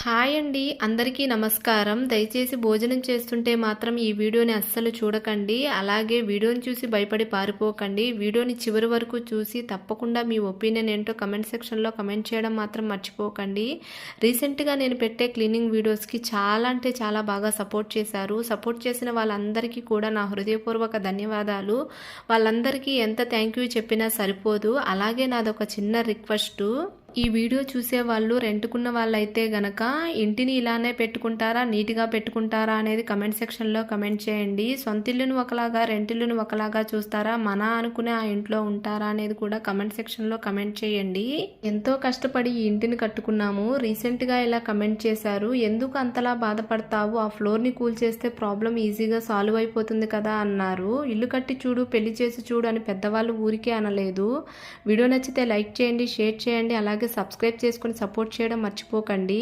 Hi అండి అందరికీ నమస్కారం. దయచేసి భోజనం చేస్తుంటే మాత్రం ఈ వీడియోని అస్సలు చూడకండి. అలాగే వీడియోని చూసి భయపడి పారిపోకండి. వీడియోని చివరి వరకు చూసి తప్పకుండా మీ ఒపీనియన్ ఏంటో కమెంట్ సెక్షన్లో కమెంట్ చేయడం మాత్రం మర్చిపోకండి. రీసెంట్గా నేను పెట్టే క్లీనింగ్ వీడియోస్కి చాలా అంటే చాలా బాగా సపోర్ట్ చేశారు. సపోర్ట్ చేసిన వాళ్ళందరికీ కూడా నా హృదయపూర్వక ధన్యవాదాలు. వాళ్ళందరికీ ఎంత థ్యాంక్ యూ చెప్పినా సరిపోదు. అలాగే నాదొక చిన్న రిక్వెస్ట్. ఈ వీడియో చూసే వాళ్ళు రెంట్కున్న వాళ్ళైతే గనక ఇంటిని ఇలానే పెట్టుకుంటారా నీట్గా పెట్టుకుంటారా అనేది కమెంట్ సెక్షన్లో కమెంట్ చేయండి. సొంత ఇల్లును ఒకలాగా రెంటిల్లును ఒకలాగా చూస్తారా మన అనుకునే ఆ ఇంట్లో ఉంటారా అనేది కూడా కమెంట్ సెక్షన్లో కమెంట్ చేయండి. ఎంతో కష్టపడి ఈ ఇంటిని కట్టుకున్నాము. రీసెంట్గా ఇలా కమెంట్ చేశారు. ఎందుకు అంతలా బాధపడతావు? ఆ ఫ్లోర్ని కూల్ చేస్తే ప్రాబ్లం ఈజీగా సాల్వ్ అయిపోతుంది కదా అన్నారు. ఇల్లు కట్టి చూడు పెళ్ళి చేసి చూడు అని పెద్దవాళ్ళు ఊరికే అనలేదు. వీడియో నచ్చితే లైక్ చేయండి షేర్ చేయండి అలాగే సబ్స్క్రైబ్ చేసుకొని సపోర్ట్ చేయడం మర్చిపోకండి.